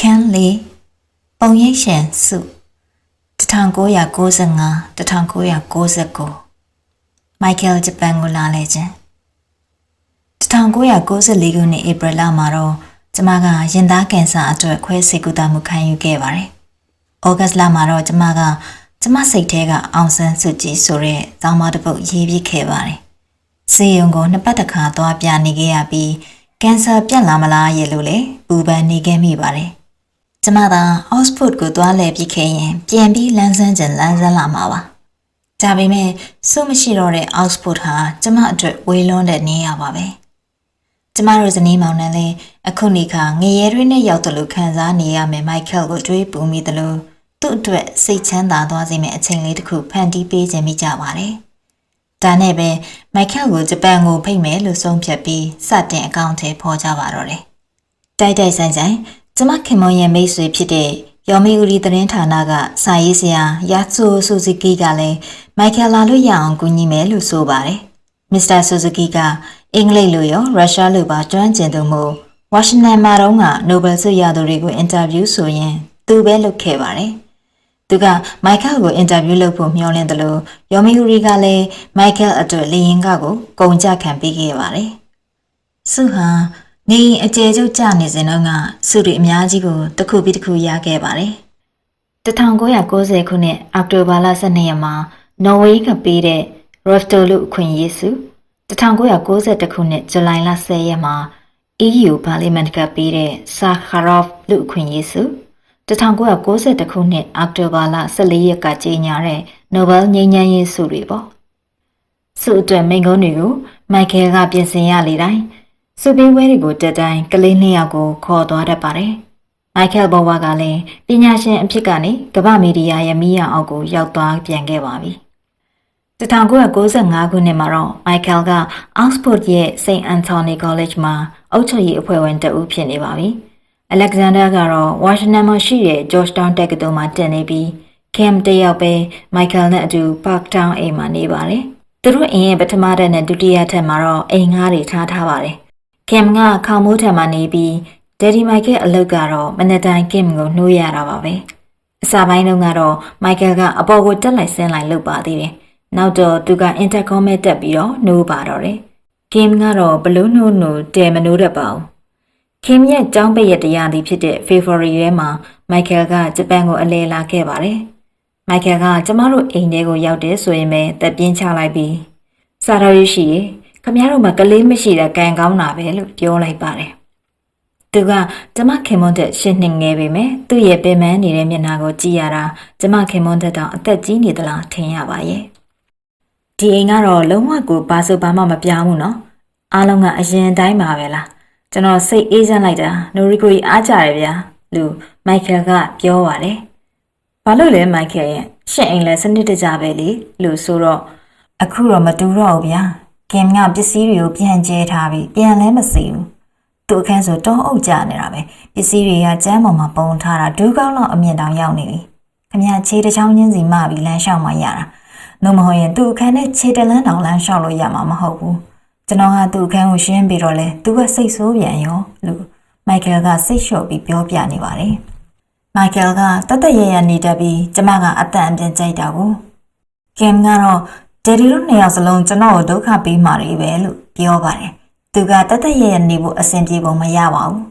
အခန်းလေးပုံရိပ်ရှင်စု1995 1999မိုက်ကယ်ဂျပန်ကိုလာလဲခြင်း1994ခုနှစ်ဧပြီလမှာတော့ကျမကရင်သားကင်ဆာအတွက်ခွဲစိတ်ကူတာမှုခံယူခဲ့ပါတယ်။ဩဂတ်လမှာတော့ကျမကကျမစိတ်ထဲကအောင်ဆန်းစုကြည်ဆိုတဲ့ဇောင်းမတစ်ပုဒ်ရေးပြခဲ့ပါတယ်။စေယုံကိုနှစ်ပတ်တစ်ခါသွားပြနေခဲ့ရပြီးကင်ဆာပြတ်လာမလားရဲ့လို့လေပူပန်နေခဲ့မိပါတယ်။ ကျမသာအော့စဖို့ကိုသွားလဲပြီးခဲ့ရင်ပြန်ပြီးလမ်းဆန်းကျင်လမ်းဆန်းလာမှာပါ။ဒါပေမဲ့စုမရှိတော့တဲ့ output ဟာကျမအတွက်ဝေးလွန်းတဲ့နေရပါပဲ။ကျမတို့ဇနီးမောင်နှံလည်းအခုနေခါငရဲတွေနဲ့ရောက်တယ်လို့ခံစားနေရမယ်မိုက်ကယ်ကိုတွေးပူမိတယ်လို့သူ့အတွက်စိတ်ချမ်းသာသွားစေမယ့်အချိန်လေးတစ်ခုဖန်တီးပေးခြင်းမိကြပါတယ်။ဒါနဲ့ပဲမိုက်ကယ်ကိုဂျပန်ကိုဖိတ်မယ်လို့ဆုံးဖြတ်ပြီးစတင်အကောင့်ထဲပေါ်ကြပါတော့တယ်။တိုက်တိုက်ဆိုင်ဆိုင် ကျမခင်မွန်ရဲ့မိတ်ဆွေဖြစ်တဲ့ယော်မီဦးရီသတင်းဌာနကစာရေးဆရာယာဆူဆူဇူကီကလည်းမိုက်ကယ်လာလို့ရအောင်ကူညီမယ်လို့ဆိုပါတယ်။မစ္စတာဆူဇူကီကအင်္ဂလိပ်လိုရောရုရှားလိုပါကျွမ်းကျင်သူမို့ဝါရှင်တန်မှာတော့ကနိုဘယ်ဆုရသူတွေကိုအင်တာဗျူးဆိုရင်သူပဲလုပ်ခဲ့ပါတယ်။သူကမိုက်ကယ်ကိုအင်တာဗျူးလုပ်ဖို့မျှော်လင့်တယ်လို့ယော်မီဦးရီကလည်းမိုက်ကယ်အတွက်လေရင်ကကိုဂုံကြခံပေးခဲ့ပါတယ်။ဆုဟာ နေရင်အကျယ်ကျုပ်ကြနေစဉ်တော့ကစုတွေအများကြီးကိုတစ်ခုပြီးတစ်ခုရခဲ့ပါတယ်။1990ခုနှစ်အောက်တိုဘာလ12ရက်မှာနော်ဝေးကပေးတဲ့ Rofto လို့အခွင့်အရေးစု1992ခုနှစ်ဇူလိုင်လ10ရက်မှာ EU ပါလီမန်ကပေးတဲ့ Sakharov လူအခွင့်အရေးစု1992ခုနှစ်အောက်တိုဘာလ14ရက်ကကြေညာတဲ့ Nobel ငြိမ်းချမ်းရေးဆုတွေပေါ့ဆုအတွက်မိန့်ခွန်းတွေကိုမိုက်ကယ်ကပြင်ဆင်ရလေတိုင်း စုပေးဝဲတွေကိုတက်တိုင်းကလေးနှစ်ယောက်ကိုခေါ်သွားတတ်ပါတယ်။မိုက်ကယ်ဘောဝါကလည်းပညာရှင်အဖြစ်ကနေကမ္ဘာမီဒီယာရဲ့မိရအောက်ကိုရောက်သွားပြန်ခဲ့ပါပြီ။1995ခုနှစ်မှာတော့မိုက်ကယ်က Oxford ရဲ့ St. Anthony College မှာအုပ်ချုပ်ရေးအဖွဲ့ဝင်တဦးဖြစ်နေပါပြီ။ Alexander ကတော့ Washington မှာရှိတဲ့ Georgetown တက္ကသိုလ်မှာတက်နေပြီး Kim တယောက်ပဲ Michael နဲ့အတူ Parktown အိမ်မှာနေပါတယ်။သူတို့အိမ်ရဲ့ပထမတက်နဲ့ဒုတိယထပ်မှာတော့အိမ်ငှားတွေထားထားပါတယ်။ ခင်ကခေါမိုးထံမှာနေပြီးဒယ်ဒီမိုက်ကယ်အလုပ်ကတော့မနေ့တိုင်းကင်ကိုနှိုးရတာပါပဲအစပိုင်းတုန်းကတော့မိုက်ကယ်ကအပေါ်ကိုတက်လိုက်ဆင်းလိုက်လုပ်ပါသေးတယ်နောက်တော့သူကအင်တာကွန်မဲ့တက်ပြီးတော့နှိုးပါတော့တယ်ကင်ကတော့ဘလို့နှိုးနှိုးတဲမနှိုးတတ်ပါဘူးခင်ရဲ့ចောင်းပိတ်ရတရားသည်ဖြစ်တဲ့ February ထဲမှာမိုက်ကယ်ကဂျပန်ကိုအလဲလာခဲ့ပါတယ်မိုက်ကယ်ကကျမတို့အိမ်ထဲကိုရောက်တယ်ဆိုရင်ပဲတက်ပြင်းချလိုက်ပြီးစားတော်ရရှိရေ ခမရတို့မှာကလေးမရှိတဲ့ကံကောင်းတာပဲလို့ပြောလိုက်ပါတယ်။သူကကျမခင်မွန်းတဲ့ရှင်းနှင်ငယ်ပေမဲ့သူ့ရဲ့ပင်ပန်းနေတဲ့မျက်နှာကိုကြည့်ရတာကျမခင်မွန်းတဲ့တောင်အသက်ကြီးနေသလားထင်ရပါရဲ့။ဒီအိမ်ကတော့လုံးဝကိုဘာဆိုဘာမှမပြောင်းဘူးနော်။အားလုံးကအရင်တိုင်းပါပဲလား။ကျွန်တော်စိတ်အေးချမ်းလိုက်တာနိုရီကိုအားကြတယ်ဗျာလို့မိုက်ကယ်ကပြောပါတယ်။ဘာလို့လဲမိုက်ကယ်ရဲ့ရှင့်အိမ်လဲစနစ်တကျပဲလေလို့ဆိုတော့အခုတော့မတူတော့ဘူးဗျာ ကင်ကပစ္စည်းတွေကိုပြန်ကျဲထားပြီးပြန်လဲမစီဘူးသူအခန်းဆိုတောအုပ်ကြနေတာပဲပစ္စည်းတွေကကျမ်းပေါ်မှာပုံထားတာဒူးကောင်းလောက်အမြင့်တောင်ရောက်နေပြီခမခြေတစ်ချောင်းချင်းစီမှပြီးလမ်းလျှောက်မှရတာနှုတ်မဟုတ်ရင်သူ့အခန်းနဲ့ခြေတလန်းတောင်လမ်းလျှောက်လို့ရမှာမဟုတ်ဘူးကျွန်တော်ကသူ့အခန်းကိုရှင်းပြီးတော့လဲသူကစိတ်ဆိုးပြန်ရောလို့မိုက်ကယ်ကစိတ်လျှော့ပြီးပြောပြနေပါတယ်မိုက်ကယ်ကတတ်တရရနေတတ်ပြီးကျမကအတန်အပြင်ကြိုက်တာကိုကင်ကတော့ ဒယ်ဒီတို့နှစ်ယောက်စလုံးကျွန်တော်ကိုဒုက္ခပေးမှာတွေပဲလို့ပြောပါတယ်။သူကတတ်တရရနေဖို့အဆင်ပြေပုံမရပါဘူး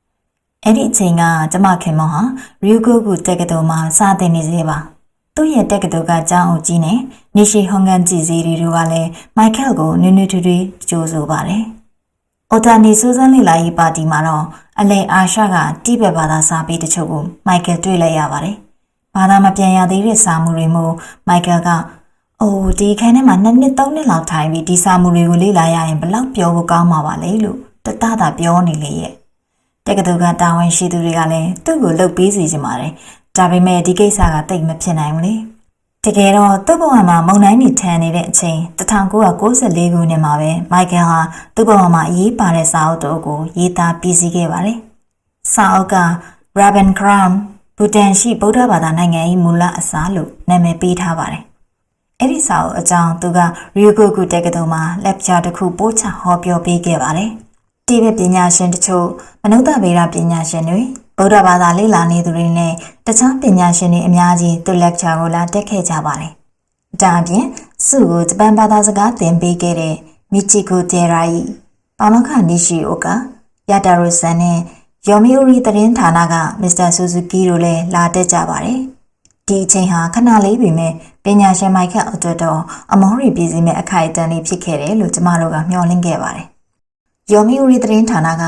။အဲ့ဒီအချိန်ကကျမခင်မဟာရီယိုကိုကိုတက္ကသိုလ်မှာစာသင်နေသေးပါ။သူ့ရဲ့တက္ကသိုလ်ကကျောင်းအုပ်ကြီးနဲ့နေရှိဟွန်ကန်ကြည်စီတွေတို့ကလည်းမိုက်ကယ်ကိုနွေးနွေးထွေးထွေးကြိုးဆိုပါတယ်။အိုတာနီစူဇန်လီလာရေးပါတီမှာတော့အလဲအာရှကတိဘက်ဘာသာစာပေတချို့ကိုမိုက်ကယ်တွေ့လိုက်ရပါတယ်။ဘာသာမပြန်ရသေးတဲ့စာမှုတွေမို့မိုက်ကယ်က အိုးဒီခန်းထဲမှာနှစ်နှစ်သုံးနှစ်လောက်ထိုင်ပြီးဒီစာမှုတွေကိုလေ့လာရရင်ဘလောက်ပြောဖို့ကောင်းမှာပါလဲလို့တတတာပြောနေလေရဲ့တက္ကသိုလ်ကတာဝန်ရှိသူတွေကလည်းသူ့ကိုလှုပ်ပေးစီချင်ပါတယ်ဒါပေမဲ့ဒီကိစ္စကတိတ်မဖြစ်နိုင်ဘူးလေတကယ်တော့သူ့ဘဝမှာမုံတိုင်းနေထန်နေတဲ့အချိန်1994ခုနှစ်မှာပဲမိုက်ကယ်ဟာသူ့ဘဝမှာအရေးပါတဲ့စာအုပ်တို့ကိုရေးသားပြီးစီးခဲ့ပါတယ်စာအုပ်က Raven Crown ဘူတန်ရှိဗုဒ္ဓဘာသာနိုင်ငံ၏မူလအစားလို့နာမည်ပေးထားပါတယ် အဲ့ဒီစာအုပ်အကြောင်းသူကရီယိုဂိုဂူတက္ကသိုလ်မှာလက်ချာတစ်ခုပို့ချဟောပြောပေးခဲ့ပါတယ်။တိဘက်ပညာရှင်တချို့မနုဿဗေဒပညာရှင်တွေဗုဒ္ဓဘာသာလေ့လာနေသူတွေနဲ့တခြားပညာရှင်တွေအများကြီးသူ့ lecture ကိုလာတက်ခဲ့ကြပါတယ်။ဒါအပြင်စုကိုဂျပန်ဘာသာစကားသင်ပေးခဲ့တဲ့မီချီကိုဂျေရာယီပါမခနီရှိအိုကာယတာရိုဆန်နဲ့ယော်မီအိုရီသတင်းဌာနကမစ္စတာဆူဇူကီတို့လည်းလာတက်ကြပါတယ်။ ဒီအချိန်ဟာခဏလေးပြီမဲ့ပညာရှင်မိုက်ကအတွက်တော့အမောရီပြည်စည်းမဲ့အခိုက်အတန့်လေးဖြစ်ခဲ့တယ်လို့ကျမတို့ကမျှော်လင့်ခဲ့ပါတယ်။ယော်မီအိုရီသတင်းဌာနက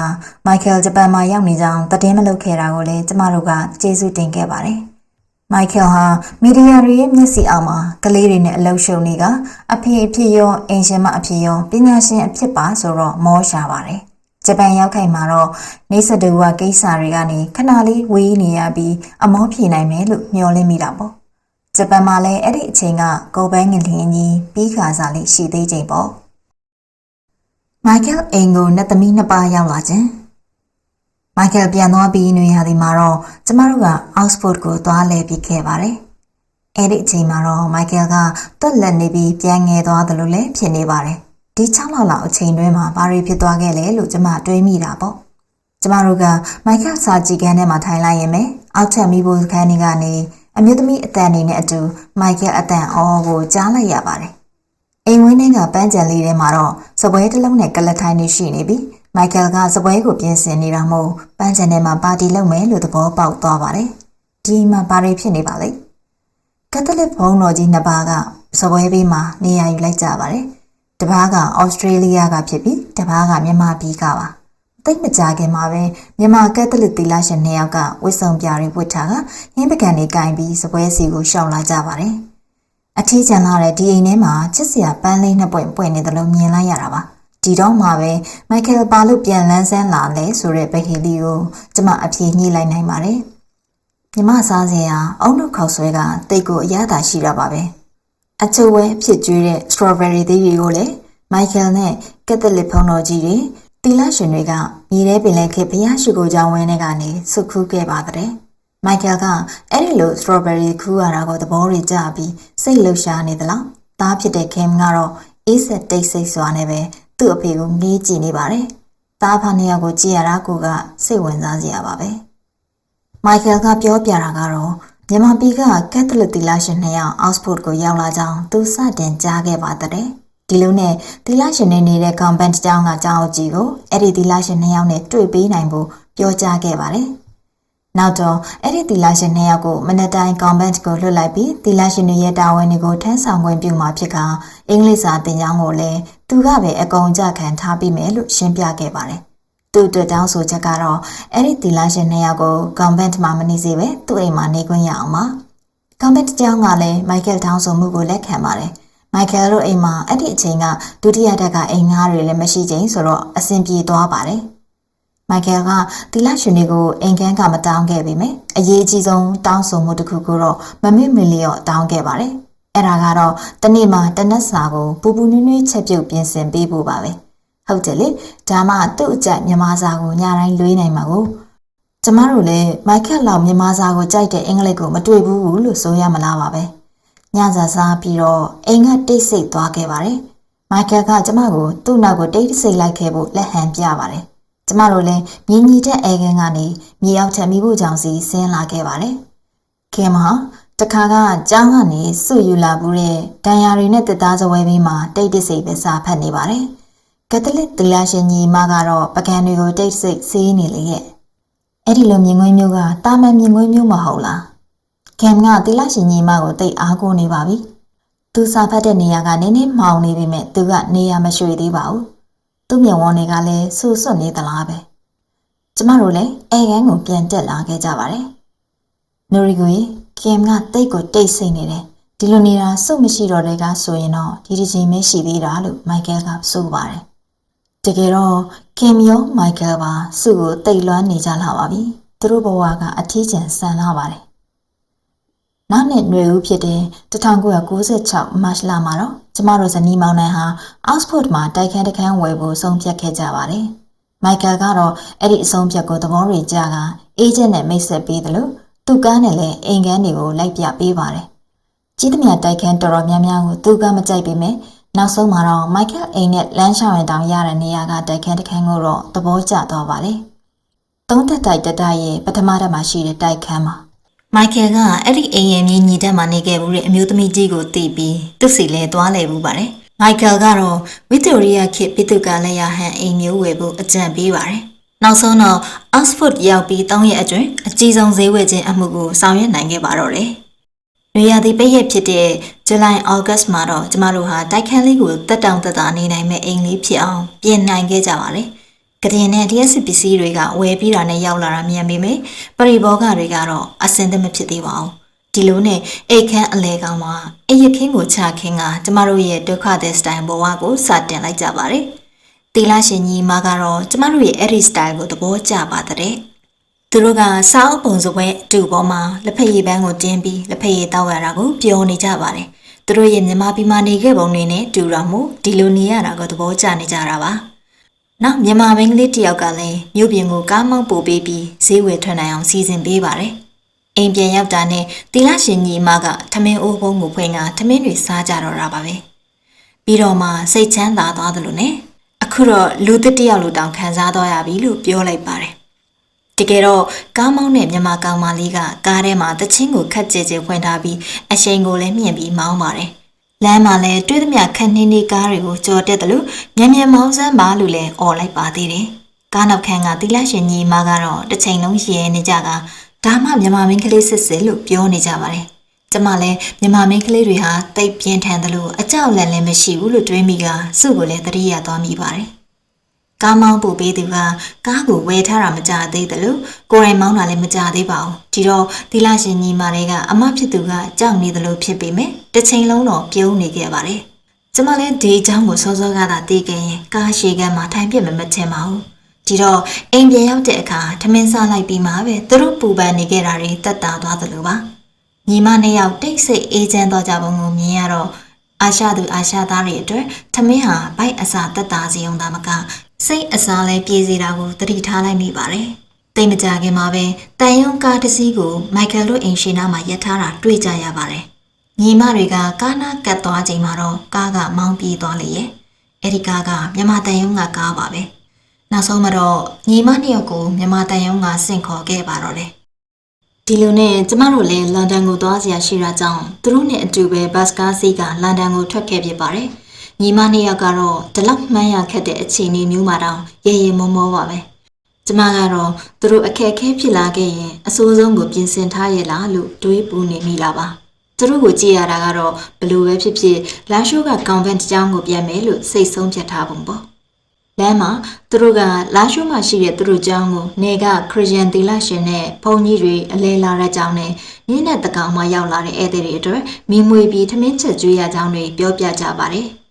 မိုက်ကယ်ဂျပန်မှာရောက်နေကြောင်းသတင်းမလုပ်ခဲ့တာကိုလည်းကျမတို့ကကျေးဇူးတင်ခဲ့ပါတယ်။မိုက်ကယ်ဟာမီဒီယာတွေရဲ့မျက်စိအောက်မှာကလေးတွေနဲ့အလုပ်ရှုံနေကအဖေအဖြစ်ရောအင်ရှင်မအဖြစ်ရောပညာရှင်အဖြစ်ပါဆိုတော့မောရှာပါတယ်။ ဂျပန်ရောက်ခိုင်မှာတော့နေစတူဝကိစ္စတွေကနေခဏလေးဝေးနေရပြီးအမောပြေနိုင်မယ်လို့မျှော်လင့်မိတာပေါ့ဂျပန်မှာလည်းအဲ့ဒီအချိန်ကကိုပန်းငလင်းကြီးပြီးခါစားလေးရှိသေးချိန်ပေါ့မိုက်ကယ်အိမ်ကိုနှစ်သမီးနှစ်ပါးရောက်လာခြင်းမိုက်ကယ်ပြန်သွားပြီးနေရသည်မှာတော့ကျမတို့ကအောက်စဖို့ကိုသွားလဲပြီးခဲ့ပါတယ်အဲ့ဒီအချိန်မှာတော့မိုက်ကယ်ကတွက်လက်နေပြီးပြန်ငယ်သွားတယ်လို့လည်းဖြစ်နေပါတယ် ဒီ6လလောက်အချိန်တွင်းမှာဘာတွေဖြစ်သွားခဲ့လဲလို့ကျမတွေးမိတာပေါ့ကျမတို့ကမိုက်ကယ်စာကြည့်ကန်းထဲမှာထိုင်လိုက်ရင်ပဲအောက်ထပ်မိဖို့ခန်းတွေကနေအမျိုးသမီးအတန်နေနဲ့အတူမိုက်ကယ်အတန်အော်ကိုကြားလိုက်ရပါတယ်အိမ်ဝင်းထဲကပန်းကြံလေးထဲမှာတော့စပွဲတစ်လုံးနဲ့ကလထိုင်းနေရှိနေပြီမိုက်ကယ်ကစပွဲကိုပြင်ဆင်နေတာမို့ပန်းကြံထဲမှာပါတီလုပ်မယ်လို့သဘောပေါက်သွားပါတယ်ဒီမှာဘာတွေဖြစ်နေပါလဲကက်သလစ်ဘုန်းတော်ကြီးနှစ်ပါးကစပွဲဘေးမှာနေရာယူလိုက်ကြပါတယ် တပားကဩစတြေးလျကဖြစ်ပြီးတပားကမြန်မာပြည်ကပါတိတ်မကြခင်မှာပဲမြန်မာကက်သလစ်သီလရှင်နှစ်ယောက်ကဝစ်စုံပြတွေဝစ်ထားကဟင်းပကံတွေကင်ပြီးစပွဲစီကိုရှောက်လာကြပါတယ်အထီးကျန်လာတဲ့ဒီအိမ်ထဲမှာချစ်စရာပန်းလေးနှစ်ပွင့်ပွင့်နေတယ်လို့မြင်လိုက်ရတာပါဒီတော့မှပဲမိုက်ကယ်ပါလို့ပြန်လန်းဆန်းလာလဲဆိုတဲ့ဗဟီလီကိုကျမအပြေးညှိလိုက်နိုင်ပါတယ်မြမစားစရာအုံနှုတ်ခေါက်ဆွဲကတိတ်ကိုအရသာရှိတာပါပဲ။ အချိုဝဲဖြစ်ကျွေးတဲ့ strawberry သေးတွေကိုလည်း Michael နဲ့ကက်သလစ်ဖုန်းတော်ကြီးတွေတီလာရှင်တွေကမြေထဲပင်လယ်ခေဘုရားရှိခိုးကြောင်းဝင်းထဲကနေစုခူးခဲ့ပါတဲ့။ Michael ကအဲ့ဒီလို strawberry ခူးရတာကိုသဘောတွေကျပြီးစိတ်လှုပ်ရှားနေသလား။သားဖြစ်တဲ့ Kim ကတော့အေးဆက်တိတ်ဆိတ်စွာနဲ့ပဲသူ့အဖေကိုငေးကြည့်နေပါတယ်။သားဖာနှစ်ယောက်ကိုကြည့်ရတာကိုကစိတ်ဝင်စားစရာပါပဲ။ Michael ကပြောပြတာကတော့ မြန်မာပြည်ကကက်သလစ်သီလရှင်နှစ်ယောက်အောက်စဖို့ကိုရောက်လာကြောင်းသူစတင်ကြားခဲ့ပါတဲ့ဒီလိုနဲ့သီလရှင်နေနေတဲ့ကွန်ဗန့်ကျောင်းကကျောင်းအကြီးကိုအဲ့ဒီသီလရှင်နှစ်ယောက်နဲ့တွေ့ပေးနိုင်ဖို့ပြောကြားခဲ့ပါတယ်နောက်တော့အဲ့ဒီသီလရှင်နှစ်ယောက်ကိုမနက်တိုင်းကွန်ဗန့်ကိုလွှတ်လိုက်ပြီးသီလရှင်တွေရဲ့တာဝန်တွေကိုထမ်းဆောင်ခွင့်ပြုမှာဖြစ်ကအင်္ဂလိပ်စာသင်ကျောင်းကိုလည်းသူကပဲအကုန်ကြခံထားပြီးမယ်လို့ရှင်းပြခဲ့ပါတယ် သူ့အတွက်တောင်းဆိုချက်ကတော့အဲ့ဒီတီလာရှင်နှစ်ယောက်ကိုကွန်ဗန့်မှာမနေစေပဲသူ့အိမ်မှာနေခွင့်ရအောင်ပါကွန်ဗန့်ကျောင်းကလည်းမိုက်ကယ်တောင်းဆိုမှုကိုလက်ခံပါတယ်မိုက်ကယ်တို့အိမ်မှာအဲ့ဒီအချိန်ကဒုတိယတက်ကအိမ်ငါးတွေလည်းမရှိချိန်ဆိုတော့အဆင်ပြေသွားပါတယ်မိုက်ကယ်ကတီလာရှင်တွေကိုအိမ်ခန်းကမတောင်းခဲ့ပေမဲ့အရေးကြီးဆုံးတောင်းဆိုမှုတစ်ခုကိုတော့မမေ့မလျော့တောင်းခဲ့ပါတယ်အဲ့ဒါကတော့တနေ့မှတနက်စာကိုပူပူနွေးနွေးချက်ပြုတ်ပြင်ဆင်ပေးဖို့ပါပဲ။ ဟုတ်တယ်လေဒါမှသူ့အကြိုက်မြန်မာစာကိုညတိုင်းလွေးနိုင်မှာကိုကျမတို့လည်းမိုက်ကက်လောက်မြန်မာစာကိုကြိုက်တဲ့အင်္ဂလိပ်ကိုမတွေ့ဘူးလို့ဆိုရမလားပါပဲညစာစားပြီးတော့အိမ်ကတိတ်ဆိတ်သွားခဲ့ပါတယ်မိုက်ကက်ကကျမကိုသူ့နောက်ကိုတိတ်ဆိတ်လိုက်ခဲ့ဖို့လက်ဟန်ပြပါတယ်ကျမတို့လည်းမြင်းကြီးတဲ့အဲကန်ကနေမြေအောက်ထက်မိဖို့ကြောင့်စီဆင်းလာခဲ့ပါတယ်ခင်မတခါကကျောင်းကနေစွယူလာဘူးတဲ့ဒဏ်ရာတွေနဲ့တစ်သားစပွဲပြီးမှတိတ်တဆိတ်ပဲစာဖတ်နေပါတယ် ကက်သလစ်သီလရှင်ညီမကတော့ပကံတွေကိုတိတ်ဆိတ်ဆေးနေလေရဲ့အဲ့ဒီလိုမြင်ကွင်းမျိုးကတာမန်မြင်ကွင်းမျိုးမဟုတ်လားခင်ကသီလရှင်ညီမကိုတိတ်အားကိုးနေပါပြီသူစာဖတ်တဲ့နေရာကနည်းနည်းမှောင်နေပြီမဲ့သူကနေရာမရွှေ့သေးပါဘူးသူ့မျက်ဝန်းတွေကလည်းဆူဆွတ်နေသလားပဲကျမတို့လည်းအဲကန်းကိုပြန်တက်လာခဲ့ကြပါတယ်နိုရီကိုခင်ကတိတ်ကိုတိတ်ဆိတ်နေတယ်ဒီလိုနေတာစုမရှိတော့တဲ့ကဆိုရင်တော့ဒီဒီချင်းပဲရှိသေးတာလို့မိုက်ကယ်ကဆိုပါတယ် တကယ်တော့ခင်ယောမိုက်ကယ်ပါစုကိုတိတ်လွမ်းနေကြလာပါပြီသူတို့ဘဝကအထီးကျန်ဆန်လာပါတယ်နောက်နှစ်ຫນွေဦးဖြစ်တဲ့1996မတ်လမှာတော့ကျမတို့ဇနီးမောင်နှံဟာအောက်စ်ဖို့ဒ်မှာတိုက်ခန်းတခန်းဝယ်ဖို့ဆုံးဖြတ်ခဲ့ကြပါတယ်မိုက်ကယ်ကတော့အဲ့ဒီအဆုံးဖြတ်ကိုသဘောရကြကအေဂျင့်နဲ့မိတ်ဆက်ပေးတယ်လို့သူကန်းနဲ့လည်းအိမ်ကန်းတွေကိုလိုက်ပြပေးပါတယ်ကြီးသမျှတိုက်ခန်းတော်တော်များများကိုသူကမကြိုက်ပေမဲ့ နောက်ဆုံးမှာတော့မိုက်ကယ်အိမ်နဲ့လမ်းလျှောက်ရင်တောင်ရတဲ့နေရာကတိုက်ခန်းတစ်ခန်းကိုတော့သဘောကျသွားပါလေသုံးသက်တိုက်တတိုက်ရဲ့ပထမတက်မှာရှိတဲ့တိုက်ခန်းမှာမိုက်ကယ်ကအဲ့ဒီအိမ်ရဲ့မြေညီတက်မှာနေခဲ့ဘူးတဲ့အမျိုးသမီးကြီးကိုသိပြီးသူ့စီလဲသွားလဲဘူးပါတယ်မိုက်ကယ်ကတော့ဝီတိုရီယာခေတ်ပိတုကလည်းရဟန်အိမ်မျိုးဝယ်ဖို့အကြံပေးပါတယ်နောက်ဆုံးတော့ Oxford ရောက်ပြီးတောင်းရဲ့အတွင်းအကြီးဆုံးဈေးဝယ်ခြင်းအမှုကိုဆောင်ရွက်နိုင်ခဲ့ပါတော့တယ်။ နေရာဒီပိတ်ရက်ဖြစ်တဲ့ဇူလိုင်အောက်ဂတ်မှာတော့ကျမတို့ဟာတိုက်ခန်းလေးကိုတက်တောင်တက်တာနေနိုင်မဲ့အိမ်လေးဖြစ်အောင်ပြင်နိုင်ခဲ့ကြပါတယ်။ကတင်နဲ့ DS ပစ္စည်းတွေကဝယ်ပြီးတာနဲ့ရောက်လာတာမြန်ပေမဲ့ပရိဘောဂတွေကတော့အစင်သက်မဖြစ်သေးပါဘူး။ဒီလိုနဲ့အိတ်ခမ်းအလဲကောင်မှာအိတ်ရခင်းကိုချခင်းကကျမတို့ရဲ့ဒုက္ခတဲ့စတိုင်ဘဝကိုစတင်လိုက်ကြပါတယ်။တီလာရှင်ကြီးမကတော့ကျမတို့ရဲ့အဲ့ဒီစတိုင်ကိုသဘောကျပါတဲ့။ သူတို့ကစားအုပ်ပုံစပွဲအတူပေါ်မှာလက်ဖက်ရည်ပန်းကိုတင်းပြီးလက်ဖက်ရည်တောက်ရတာကိုပြောနေကြပါတယ်။သူတို့ရဲ့မြန်မာပြည်မှာနေခဲ့ပုံတွေနဲ့တူတာမို့ဒီလိုနေရတာကိုသဘောကျနေကြတာပါ။နောက်မြန်မာမင်းကလေးတစ်ယောက်ကလည်းမြို့ပြင်ကိုကားမောင်းပို့ပေးပြီးဈေးဝယ်ထွက်နိုင်အောင်စီစဉ်ပေးပါတယ်။အိမ်ပြန်ရောက်တာနဲ့တီလာရှင်ညီမကထမင်းအိုးပုံးကိုဖွင့်ကထမင်းတွေစားကြတော့တာပါပဲ။ပြီးတော့မှစိတ်ချမ်းသာသွားသလိုနဲ့အခုတော့လူသစ်တစ်ယောက်လိုတောင်ခံစားတော့ရပြီလို့ပြောလိုက်ပါတယ်။ တကယ်တော့ကားမောင်းတဲ့မြန်မာကောင်မလေးကကားထဲမှာတချင်းကိုခက်ကြဲကြဲဖွင့်ထားပြီးအရှိန်ကိုလည်းမြင့်ပြီးမောင်းပါတယ်။လမ်းမှာလည်းတွေးသမျှခက်နှင်းနှီးကားတွေကိုကြော်တက်တယ်လို့မြန်မြန်မောင်းစမ်းပါလို့လည်းអော်လိုက်ပါသေးတယ်။ကားနောက်ခန်းကသီလရှင်ညီမကတော့တစ်ချိန်လုံးရဲနေကြကဒါမှမြန်မာမင်းကလေးစစ်စစ်လို့ပြောနေကြပါတယ်။ကျမလည်းမြန်မာမင်းကလေးတွေဟာတိတ်ပြင်းထန်တယ်လို့အကြောက်လန့်လည်းမရှိဘူးလို့တွေးမိကစုကိုလည်းတတိယသွားမိပါတယ်။ ကားမောင်းပို့ပေးသူကကားကိုဝယ်ထားတာမကြသေးတယ်လို့ကိုယ်တိုင်မောင်းတာလည်းမကြသေးပါဘူးဒီတော့သီလရှင်ညီမတွေကအမဖြစ်သူကကြောက်နေတယ်လို့ဖြစ်ပေမဲ့တစ်ချိန်လုံးတော့ပြုံးနေခဲ့ပါတယ်ကျမလည်းဒီအကြောင်းကိုစောစောကသာသိခဲ့ရင်ကားရှည်ကမ်းမှာထိုင်ပြစ်မမချင်ပါဘူးဒီတော့အိမ်ပြန်ရောက်တဲ့အခါထမင်းစားလိုက်ပြီးမှပဲသူတို့ပူပန်နေခဲ့တာတွေတက်တာသွားသလိုပါညီမနှစ်ယောက်တိတ်ဆိတ်အေးချမ်းသွားကြပုံကိုမြင်ရတော့အာရှသူအာရှသားတွေအတွက်ထမင်းဟာဘိုက်အစာတက်တာစီအောင်သာမက စိတ်အစာလည်းပြေးစေတာကိုသတိထားလိုက်မိပါတယ်။တိတ်မကြခင်မှာပဲတန်ယုံကားတစ်စီးကိုမိုက်ကယ်တို့အိမ်ရှင်နာမှာရပ်ထားတာတွေ့ကြရပါတယ်။ညီမတွေကကားနာကတ်သွားချိန်မှာတော့ကားကမောင်းပြေးသွားလေရဲ့။အဲ့ဒီကားကမြန်မာတန်ယုံကကားပါပဲ။နောက်ဆုံးမှာတော့ညီမနှစ်ယောက်ကိုမြန်မာတန်ယုံကဆင့်ခေါ်ခဲ့ပါတော့တယ်။ဒီလိုနဲ့ကျမတို့လည်းလန်ဒန်ကိုသွားစရာရှိတာကြောင့်သူတို့နဲ့အတူပဲဘတ်စကားစီးကလန်ဒန်ကိုထွက်ခဲ့ဖြစ်ပါတယ်။ ညီမနှစ်ယောက်ကတော့ဒီလောက်မှန်းရခက်တဲ့အခြေအနေမျိုးမှာတောင်ရေရေမောမောပါပဲ။ကျမကတော့သူတို့အခက်အခဲဖြစ်လာခဲ့ရင်အဆိုးဆုံးကိုပြင်ဆင်ထားရလားလို့တွေးပူနေမိလာပါ။သူတို့ကိုကြည့်ရတာကတော့ဘလို့ပဲဖြစ်ဖြစ်လာရှိုးကကွန်ဗန့်ကျောင်းကိုပြန်မယ်လို့စိတ်ဆုံးဖြတ်ထားပုံပေါ့။လမ်းမှာသူတို့ကလာရှိုးမှာရှိတဲ့သူတို့ကျောင်းကိုနေကခရစ်ယာန်သီလရှင်နဲ့ဘုန်းကြီးတွေအလဲလာတဲ့ကျောင်းနဲ့ညနေတကောင်မှရောက်လာတဲ့ဧည့်သည်တွေအတွက်မိမွေပြီးထမင်းချက်ကျွေးရကျောင်းတွေပြောပြကြပါတယ်။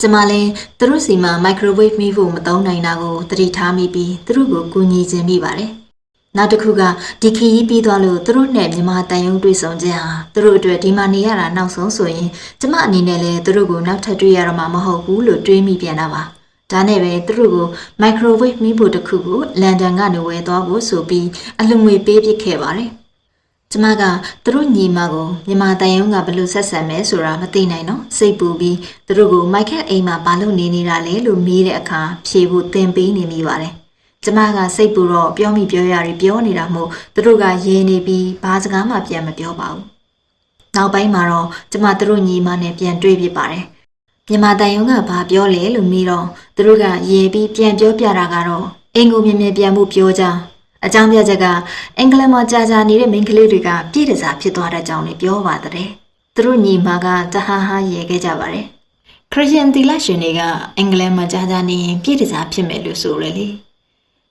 ကျမလည်းသူတို့စီမှာ microwave မိဖို့မသုံးနိုင်တာကိုသတိထားမိပြီးသူတို့ကိုကူညီခြင်းမိပါတယ်။နောက်တစ်ခုကဒီခရီးပြီးသွားလို့သူတို့နဲ့မြန်မာတန်ယုံတွေ့ဆုံခြင်းဟာသူတို့အတွက်ဒီမှာနေရတာနောက်ဆုံးဆိုရင်ကျမအနေနဲ့လည်းသူတို့ကိုနောက်ထပ်တွေ့ရတော့မှာမဟုတ်ဘူးလို့တွေးမိပြန်တာပါ။ဒါနဲ့ပဲသူတို့ကို microwave မိဖို့တစ်ခုကိုလန်ဒန်ကနေဝယ်သွားဖို့ဆိုပြီးအလှငွေပေးပစ်ခဲ့ပါတယ်။ ကျမကသူတို့ညီမကိုမြန်မာတန်ယုံကဘယ်လို့ဆက်ဆံမဲဆိုတာမသိနိုင်တော့စိတ်ပူပြီးသူတို့ကိုမိုက်ခက်အိမ်မှာဘာလို့နေနေတာလဲလို့မေးတဲ့အခါဖြေဖို့သင်ပေးနေမိပါတယ်။ကျမကစိတ်ပူတော့ပြောမိပြောရတွေပြောနေတာမို့သူတို့ကရေးနေပြီးဘာစကားမှပြန်မပြောပါဘူး။နောက်ပိုင်းမှာတော့ကျမသူတို့ညီမနဲ့ပြန်တွေ့ဖြစ်ပါတယ်။မြန်မာတန်ယုံကဘာပြောလဲလို့မေးတော့သူတို့ကရေပြီးပြန်ပြောပြတာကတော့အင်ကိုမြင်မြင်ပြန်မှုပြောကြ အကြောင်းပြချက်ကအင်္ဂလန်မှာကြာကြာနေတဲ့မိန်းကလေးတွေကပြည့်တစားဖြစ်သွားတဲ့အကြောင်းလေးပြောပါတဲ့သူတို့ညီမကတဟားဟားရေခဲ့ကြပါတယ်ခရစ်ယာန်သီလရှင်တွေကအင်္ဂလန်မှာကြာကြာနေရင်ပြည့်တစားဖြစ်မယ်လို့ဆိုရလေ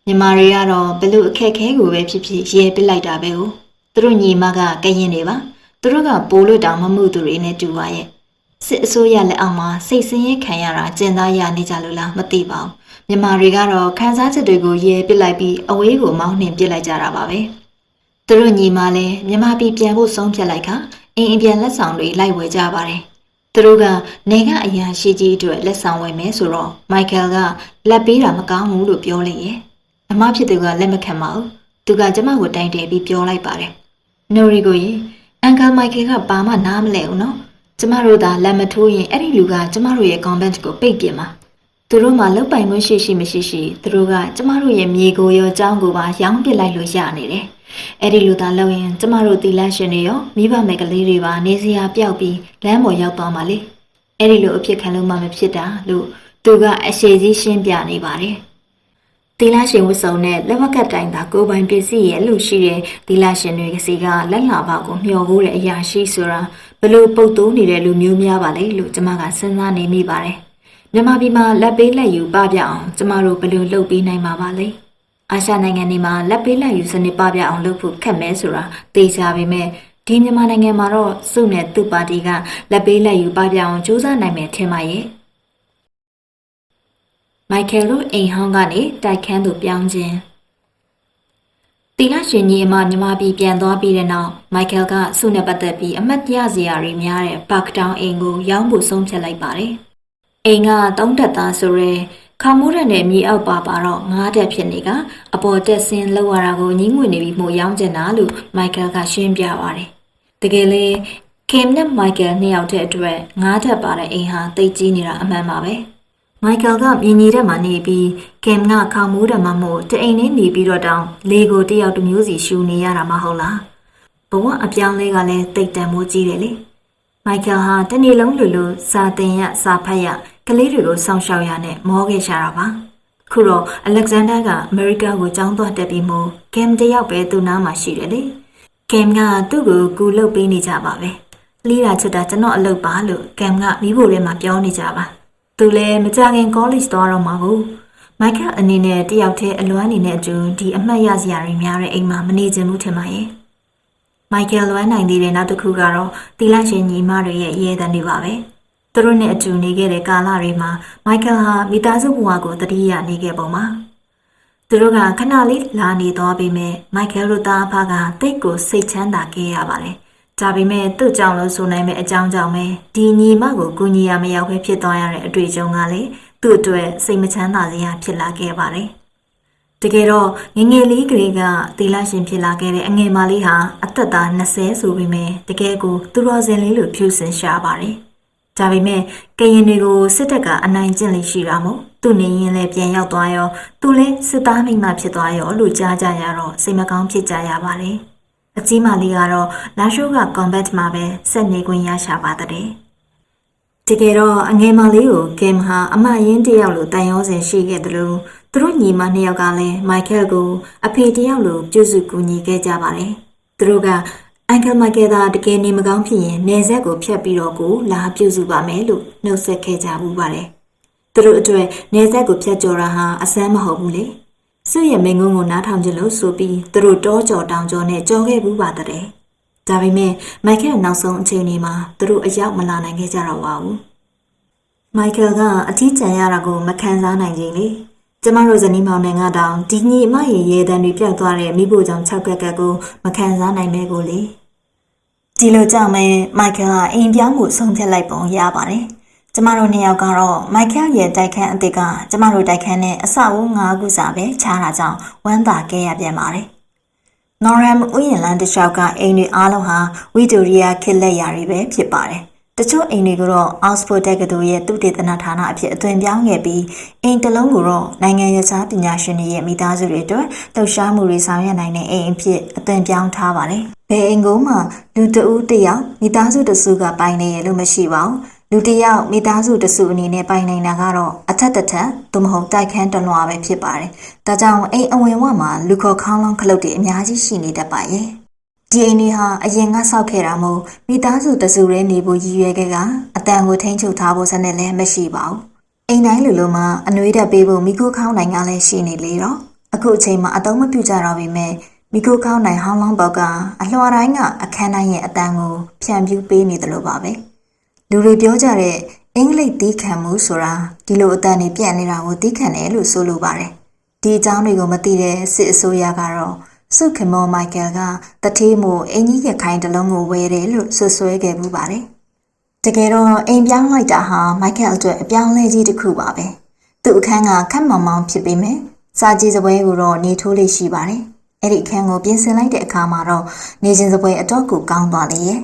မြန်မာတွေကတော့ဘလို့အခက်ခဲကိုပဲဖြစ်ဖြစ်ရေပစ်လိုက်တာပဲဟုတ်သူတို့ညီမကကရင်တွေပါသူတို့ကပိုးလို့တောင်မမှုသူတွေနဲ့တူပါရဲ့စစ်အစိုးရလက်အောက်မှာစိတ်ဆင်းရဲခံရတာကျင်သားရနေကြလို့လားမသိပါဘူး မြန်မာတွေကတော့ခန်းစားချက်တွေကိုရဲပစ်လိုက်ပြီးအဝေးကိုမောင်းနှင်ပစ်လိုက်ကြတာပါပဲသူတို့ညီမလည်းမြန်မာပြည်ပြန်ဖို့ဆုံးဖြတ်လိုက်ခါအင်းအပြန်လက်ဆောင်တွေလိုက်ဝယ်ကြပါတယ်သူတို့ကနေကအရာရှိကြီးအတွက်လက်ဆောင်ဝယ်မယ်ဆိုတော့မိုက်ကယ်ကလက်ပေးတာမကောင်းဘူးလို့ပြောလိုက်ရဲ့အမဖြစ်သူကလက်မခံပါဘူးသူကကျမကိုတိုင်တယ်ပြီးပြောလိုက်ပါတယ်နိုရီကိုရင်အန်ကယ်မိုက်ကယ်ကဘာမှနားမလဲဘူးနော်ကျမတို့သာလက်မထိုးရင်အဲ့ဒီလူကကျမတို့ရဲ့ comment ကိုပိတ်ပြမှာ သူတို့မှလောက်ပိုင်ခွင့်ရှိရှိမရှိရှိသူတို့ကကျမတို့ရဲ့မြေကိုရောကြောင်းကိုပါရောင်းပစ်လိုက်လို့ရနေတယ်။အဲ့ဒီလိုသာလုပ်ရင်ကျမတို့တီလန့်ရှင်တွေရောမိဘမယ်ကလေးတွေပါနေစရာပြောက်ပြီးလမ်းပေါ်ရောက်သွားမှာလေ။အဲ့ဒီလိုအဖြစ်ခံလို့မှမဖြစ်တာလို့သူကအရှိကြီးရှင်းပြနေပါတယ်။တီလာရှင်ဝတ်စုံနဲ့လက်ဝက်ကတိုင်သာကိုယ်ပိုင်ပစ္စည်းရဲ့လို့ရှိတဲ့တီလာရှင်တွေကစီကလက်လာပေါက်ကိုမျှော်ဖို့တဲ့အရာရှိဆိုတာဘလို့ပုတ်တိုးနေတဲ့လူမျိုးများပါလေလို့ကျမကစဉ်းစားနေမိပါတယ်။ မြန်မာပြည်မှာလက်ပေးလက်ယူပပြအောင်ကျမတို့ဘယ်လိုလုပ်ပေးနိုင်မှာပါလဲ။အာရှနိုင်ငံတွေမှာလက်ပေးလက်ယူစနစ်ပပြအောင်လုပ်ဖို့ခက်မဲဆိုတာသိကြပါပေမဲ့ဒီမြန်မာနိုင်ငံမှာတော့စုနဲ့သူ့ပါတီကလက်ပေးလက်ယူပပြအောင်စူးစမ်းနိုင်မယ်ထင်ပါရဲ့။မိုက်ကယ်တို့အိမ်ဟောင်းကနေတိုက်ခန်းသို့ပြောင်းခြင်းတီလာရှင်ကြီးအမမြမပြည်ပြန်သွားပြီးတဲ့နောက်မိုက်ကယ်ကစုနဲ့ပတ်သက်ပြီးအမတ်ရစရာတွေများတဲ့ပါကတောင်အိမ်ကိုရောင်းဖို့ဆုံးဖြတ်လိုက်ပါတယ်။ အိမ်ကတုံးတက်သားဆိုရဲခါမိုးရက်နဲ့မြေအောက်ပါပါတော့ငားတက်ဖြစ်နေကအပေါ်တက်ဆင်းလောက်ရတာကိုညှင်းငွေနေပြီးမှုရောင်းကျင်တာလို့မိုက်ကယ်ကရှင်းပြပါတယ်။တကယ်လေခင်နဲ့မိုက်ကယ်နှစ်ယောက်တည်းအတွက်ငားတက်ပါတဲ့အိမ်ဟာတိတ်ကြီးနေတာအမှန်ပါပဲ။မိုက်ကယ်ကမြင်ကြီးတဲ့မှာနေပြီးကင်ကခေါမိုးတယ်မမို့တအိမ်နဲ့နေပြီးတော့တောင်လေကိုတယောက်တစ်မျိုးစီရှူနေရတာမဟုတ်လားဘဝအပြောင်းလဲကလည်းတိတ်တန်မိုးကြီးတယ်လေမိုက်ကယ်ဟာတနေ့လုံးလူလူစာတင်ရစာဖတ်ရ ကလေးတွေကိုစောင့်ရှောက်ရနဲ့မောခဲ့ရှာတာပါခုတော့အလက်ဇန်ဒါကအမေရိကကိုကြောင်းသွားတက်ပြီးမို့ကင်တယောက်ပဲသူ့နားမှာရှိတယ်လေကင်ကသူ့ကိုကူလုပ်ပေးနေကြပါပဲလီးတာချွတ်တာကျွန်တော်အလုပ်ပါလို့ကင်ကမိဖို့ထဲမှာပြောနေကြပါသူလည်းမကြခင် college သွားတော့မှာကိုမိုက်ကအနေနဲ့တယောက်တည်းအလွမ်းနေတဲ့အတူဒီအမှတ်ရစရာတွေများတဲ့အိမ်မှာမနေချင်ဘူးထင်ပါရဲ့မိုက်ကယ်လွမ်းနိုင်သေးတဲ့နောက်တစ်ခုကတော့တီလာရှင်ညီမတွေရဲ့ရဲတံတွေပါပဲ သူတို့နဲ့အတူနေခဲ့တဲ့ကာလတွေမှာမိုက်ကယ်ဟာမိသားစုဘဝကိုတတိယနေခဲ့ပုံပါသူတို့ကခဏလေးလာနေသွားပေမဲ့မိုက်ကယ်တို့သားအဖကတိတ်ကိုစိတ်ချမ်းသာခဲ့ရပါတယ်ဒါပေမဲ့သူ့ကြောင့်လို့ဆိုနိုင်မဲ့အကြောင်းကြောင့်ပဲဒီညီမကိုကူညီရမရောက်ပဲဖြစ်သွားရတဲ့အတွေ့အကြုံကလည်းသူ့အတွက်စိတ်မချမ်းသာစရာဖြစ်လာခဲ့ပါတယ်။တကယ်တော့ငယ်ငယ်လေးကလေးကသီလရှင်ဖြစ်လာခဲ့တဲ့အငယ်မလေးဟာအသက်သား20ဆိုပေမဲ့တကယ်ကိုသူတော်စင်လေးလိုဖြူစင်ရှားပါတယ်။ ဒါပေမဲ့ကရင်တွေကိုစစ်တပ်ကအနိုင်ကျင့်လိရှိတာမို့သူနေရင်လည်းပြန်ရောက်သွားရောသူလည်းစစ်သားမိန်းမဖြစ်သွားရောလို့ကြားကြရတော့စိတ်မကောင်းဖြစ်ကြရပါတယ်။အကြီးမလေးကတော့လာရှိုးက combat မှာပဲဆက်နေခွင့်ရရှာပါတဲ့တကယ်တော့အငယ်မလေးကိုကင်ဟာအမရင်းတယောက်လိုတန်ရောစင်ရှိခဲ့တယ်လို့သူတို့ညီမနှစ်ယောက်ကလည်းမိုက်ကယ်ကိုအဖေတယောက်လိုပြုစုကူညီခဲ့ကြပါတယ်သူတို့က အန်ကယ်မိုက်ကယ်သာတကယ်နေမကောင်းဖြစ်ရင်နေဆက်ကိုဖျက်ပြီးတော့ကိုလာပြုစုပါမယ်လို့နှုတ်ဆက်ခဲ့ကြဘူးပါတယ်သူတို့အတွက်နေဆက်ကိုဖျက်ကြော်တာဟာအဆန်းမဟုတ်ဘူးလေစုရဲ့မိန်ကုန်းကိုနားထောင်ကြလို့ဆိုပြီးသူတို့တောကြော်တောင်ကြော်နဲ့ကြော်ခဲ့ဘူးပါတဲ့။ဒါပေမဲ့မိုက်ကယ်နောက်ဆုံးအချိန်လေးမှာသူတို့အရောက်မလာနိုင်ခဲ့ကြတော့ပါဘူး။မိုက်ကယ်ကအထီးကျန်ရတာကိုမခံစားနိုင်ခြင်းလေ။ ကျမတို့ဇနီးမောင်နှံကတောင်ဒီညီမရဲ့ရေတံတွေပြောက်သွားတဲ့မိဖို့ကြောင့်၆ကက်ကက်ကိုမခံစားနိုင်မဲကိုလေ။ဒီလိုကြောင့်မဲမိုက်ကယ်ကအိမ်ပြောင်းကိုဆုံးဖြတ်လိုက်ပုံရပါတယ်။ကျမတို့နှစ်ယောက်ကတော့မိုက်ကယ်ရဲ့တိုက်ခန်းအစ်စ်ကကျမတို့တိုက်ခန်းနဲ့အဆောက်အဦ၅ခုစာပဲခြားတာကြောင့်ဝမ်းသာခဲ့ရပြန်ပါတယ်။ Norham ဥယျာဉ်လမ်းတစ်လျှောက်ကအိမ်တွေအားလုံးဟာဝီတိုရီယာခေတ်လက်ရာတွေပဲဖြစ်ပါတယ်။ တချို့အိမ်တွေကိုတော့ Oxford တက္ကသိုလ်ရဲ့သုတေသနဌာနအဖြစ်အသွင်ပြောင်းခဲ့ပြီးအိမ်တစ်လုံးကိုတော့နိုင်ငံရေးစားပညာရှင်တွေရဲ့မိသားစုတွေအတွက်လှုပ်ရှားမှုတွေဆောင်ရွက်နိုင်တဲ့အိမ်အဖြစ်အသွင်ပြောင်းထားပါတယ်။ဘယ်အိမ်ကိုမှလူတဦးတစ်ယောက်မိသားစုတစ်စုကပိုင်နေရလို့မရှိပါဘူး။လူတစ်ယောက်မိသားစုတစ်စုအနေနဲ့ပိုင်နိုင်တာကတော့အထက်တစ်ထပ်သို့မဟုတ်တိုက်ခန်းတလွှာပဲဖြစ်ပါတယ်။ဒါကြောင့်အိမ်အဝင်ဝမှာလူခေါ်ခေါင်းလောင်းခလုတ်တွေအများကြီးရှိနေတတ်ပါရဲ့။ ဒီအိမ်လေးဟာအရင်ကဆောက်ခဲ့တာမို့မိသားစုတစ်စုတည်းနေဖို့ရည်ရွယ်ခဲ့ကအတန်ကိုထိန်းချုပ်ထားဖို့စနစ်လည်းမရှိပါဘူး။အိမ်တိုင်းလူလိုမှအနှွေးတက်ပေးဖို့မိခိုးခေါင်းနိုင်ကလည်းရှိနေလေတော့အခုအချိန်မှာအတုံးမပြကြတော့ပေမဲ့မိခိုးခေါင်းနိုင်ဟောင်းလောင်းဘောက်ကအလှော်တိုင်းကအခန်းတိုင်းရဲ့အတန်ကိုဖြန့်ပြူးပေးနေတယ်လို့ပါပဲ။လူတွေပြောကြတဲ့အင်္ဂလိပ်သီးခံမှုဆိုတာဒီလိုအတန်တွေပြန့်နေတာကိုသီးခံတယ်လို့ဆိုလိုပါတယ်ဒီအကြောင်းတွေကိုမသိတဲ့စစ်အစိုးရကတော့ စုခမောမိုက်ကယ်ကတတိမို့အင်ကြီးရခိုင်တလုံးကိုဝယ်တယ်လို့ဆွဆွဲခဲ့မှုပါတယ်တကယ်တော့အိမ်ပြောင်းလိုက်တာဟာမိုက်ကယ်အတွက်အပြောင်းလဲကြီးတစ်ခုပါပဲသူ့အခန်းကခက်မောင်မောင်ဖြစ်ပေမဲ့စာကြည့်စပွဲကိုတော့နေထိုးလေးရှိပါတယ်အဲ့ဒီအခန်းကိုပြင်ဆင်လိုက်တဲ့အခါမှာတော့နေခြင်းစပွဲအတော့ကိုကောင်းသွားလေရဲ့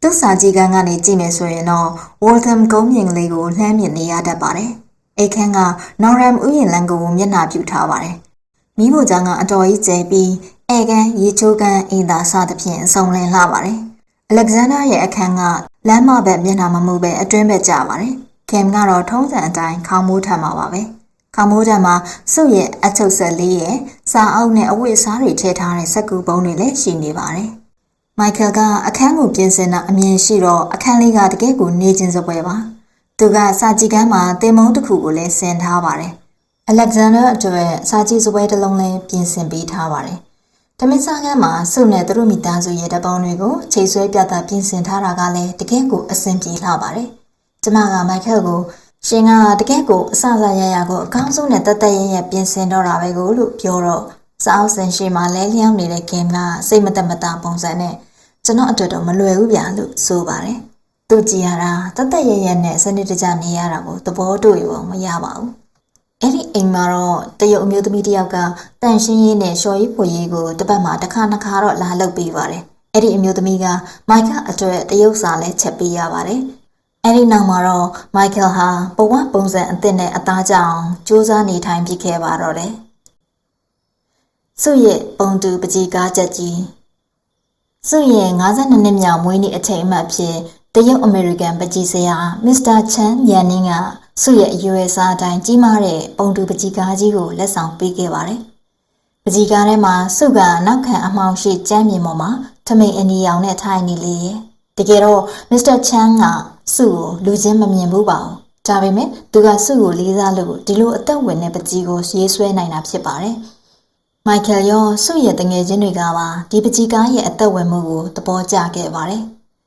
သူ့စာကြည့်ကန်းကနေကြည့်မယ်ဆိုရင်တော့ Waltham ကုန်းမြင်ကလေးကိုလှမ်းမြင်နေရတတ်ပါတယ်။အအိတ်ခန်းကနော်ရမ်ဥယျာဉ်လန်ကိုမျက်နှာပြုထားပါတယ်။ မိဖို့ကြောင့်ကအတော်ကြီးကျယ်ပြီးဧကန်ရေချိုးကန်အင်သာစသဖြင့်စုံလင်လှပါတယ်။အလက်ဇန္ဒာရဲ့အခန်းကလမ်းမဘက်မျက်နှာမမှုပဲအတွင်းဘက်ကျပါတယ်။ခင်ကတော့ထုံးစံအတိုင်းခေါင်းမိုးထမ်းမှာပါပဲ။ခေါင်းမိုးထမ်းမှာစုရဲ့အချုပ်ဆက်လေးရဲ့စာအုပ်နဲ့အဝတ်အစားတွေထည့်ထားတဲ့စက်ကူပုံးတွေလည်းရှိနေပါတယ်။မိုက်ကယ်ကအခန်းကိုပြင်ဆင်တာအမြင်ရှိတော့အခန်းလေးကတကယ်ကိုနေချင်းစပွဲပါသူကစာကြည့်ကမ်းမှာတင်မုံတစ်ခုကိုလည်းဆင်ထားပါတယ် အလက်ဇန်ဒါအတွက်စာကြည့်စပွဲတစ်လုံးလည်းပြင်ဆင်ပေးထားပါတယ်တမင်စာကမ်းမှာစုနဲ့သူတို့မိသားစုရဲ့တပေါင်းတွေကိုချိန်ဆွဲပြသပြင်ဆင်ထားတာကလည်းတကယ်ကိုအဆင်ပြေလှပါတယ်ကျမကမိုက်ကယ်ကိုရှင်ကတကယ်ကိုအဆအဆရရကိုအကောင်းဆုံးနဲ့တတ်တတ်ရရပြင်ဆင်တော့တာပဲကိုလို့ပြောတော့စာအုပ်စင်ရှိမှလဲလျောင်းနေတဲ့ကင်ကစိတ်မသက်မသာပုံစံနဲ့ကျွန်တော်အတွက်တော့မလွယ်ဘူးဗျာလို့ဆိုပါတယ်။သူကြည်ရတာတသက်ရရနဲ့စနစ်တကျနေရတာကိုသဘောတူရမရပါဘူး။ အဲ့ဒီအိမ်မှာတော့တရုတ်အမျိုးသမီးတစ်ယောက်ကတန်ရှင်းရေးနဲ့လျှော်ရေးဖွေရေးကိုတစ်ပတ်မှာတစ်ခါနှစ်ခါတော့လာလုပ်ပေးပါတယ်။အဲ့ဒီအမျိုးသမီးကမိုက်ကအတွက်တရုတ်စာလည်းချက်ပေးရပါတယ်။အဲ့ဒီနောက်မှာတော့မိုက်ကယ်ဟာဘဝပုံစံအသစ်နဲ့အသားကြောင်စူးစမ်းနေထိုင်ဖြစ်ခဲ့ပါတော့တယ်။စုရဲ့ပုံတူပကြီးကားချက်ကြီးစုရဲ့52နှစ်မြောက်မွေးနေ့အချိန်အမှတ်ဖြစ်တရုတ်အမေရိကန်ပကြီးစရာမစ္စတာချန်ယန်နင်းက စုရဲ့အရွယ်အစားအတိုင်းကြီးမားတဲ့ပုံတူပကြီးကားကြီးကိုလက်ဆောင်ပေးခဲ့ပါတယ်။ပကြီးကားထဲမှာစုကနောက်ခံအမှောင်ရှိကျမ်းမြေပေါ်မှာထမိန်အနီရောင်နဲ့ထိုင်နေလေရဲ့။တကယ်တော့မစ္စတာချန်ကစုကိုလူချင်းမမြင်ဘူးပါဘူး။ဒါပေမဲ့သူကစုကိုလေးစားလို့ဒီလိုအသက်ဝင်တဲ့ပကြီးကိုရေးဆွဲနိုင်တာဖြစ်ပါတယ်။မိုက်ကယ်ရောစုရဲ့တငယ်ချင်းတွေကပါဒီပကြီးကားရဲ့အသက်ဝင်မှုကိုသဘောကျခဲ့ပါတယ်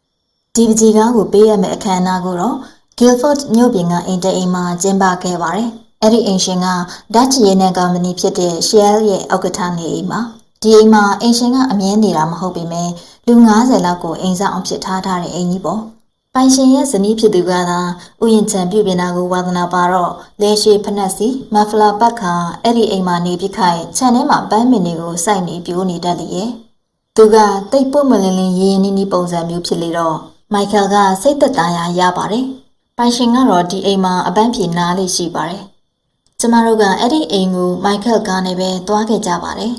။ဒီပကြီးကားကိုပေးရမယ့်အခမ်းအနားကိုတော့ Guildford မြို့ပြင်ကအိမ်တအိမ်မှာကျင်းပခဲ့ပါတယ်။အဲ့ဒီအိမ်ရှင်က Dutch ရေနံကုမ္ပဏီဖြစ်တဲ့ Shell ရဲ့ဥက္ကဋ္ဌနေအိမ်မှာဒီအိမ်မှာအိမ်ရှင်ကအမြဲနေတာမဟုတ်ပေမဲ့လူ90လောက်ကိုအိမ်ဆောင်အဖြစ်ထားထားတဲ့အိမ်ကြီးပေါ့။ပိုင်ရှင်ရဲ့ဇနီးဖြစ်သူကသာဥယျာဉ်ချံပြုပြင်တာကိုဝါသနာပါတော့လေရှည်ဖနက်စီမဖလာပတ်ခါအဲ့ဒီအိမ်မှာနေပြီးခိုင်ခြံထဲမှာပန်းမင်တွေကိုစိုက်နေပြိုးနေတတ်လေရဲ့သူကတိတ်ပုတ်မလင်းလင်းရင်းနီးနီးပုံစံမျိုးဖြစ်လေတော့မိုက်ကယ်ကစိတ်သက်သာရာရပါတယ် ပိုင်ရှင်ကတော့ဒီအိမ်မှာအပန်းဖြေနားလေးရှိပါတယ်ကျမတို့ကအဲ့ဒီအိမ်ကိုမိုက်ကယ်ကားနဲ့ပဲသွားခဲ့ကြပါတယ်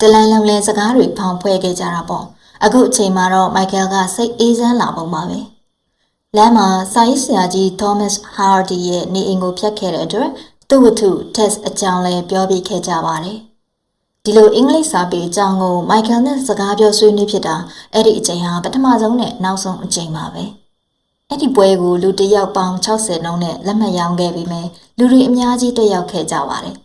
တလန်လုံးလဲစကားတွေဖောင်ဖွဲခဲ့ကြတာပေါ့အခုအချိန်မှာတော့မိုက်ကယ်ကစိတ်အေးချမ်းလာပုံပါပဲလမ်းမှာစာရေးဆရာကြီး Thomas Hardy ရဲ့နေအိမ်ကိုဖျက်ခဲ့တဲ့အတွက်သူ့ဝတ္ထု test အကြောင်းလဲပြောပြခဲ့ကြပါတယ်။ဒီလိုအင်္ဂလိပ်စာပေအကြောင်းကိုမိုက်ကယ်နဲ့စကားပြောဆွေးနွေးဖြစ်တာအဲ့ဒီအချိန်ဟာပထမဆုံးနဲ့နောက်ဆုံးအချိန်ပါပဲ။ အဲ့ဒီပွဲကိုလူတစ်ယောက်ပေါင်း60နှုန်းနဲ့လက်မှတ်ရောင်းခဲ့ပြီးမယ်လူတွေအများကြီးတက်ရောက်ခဲ့ကြပါတယ်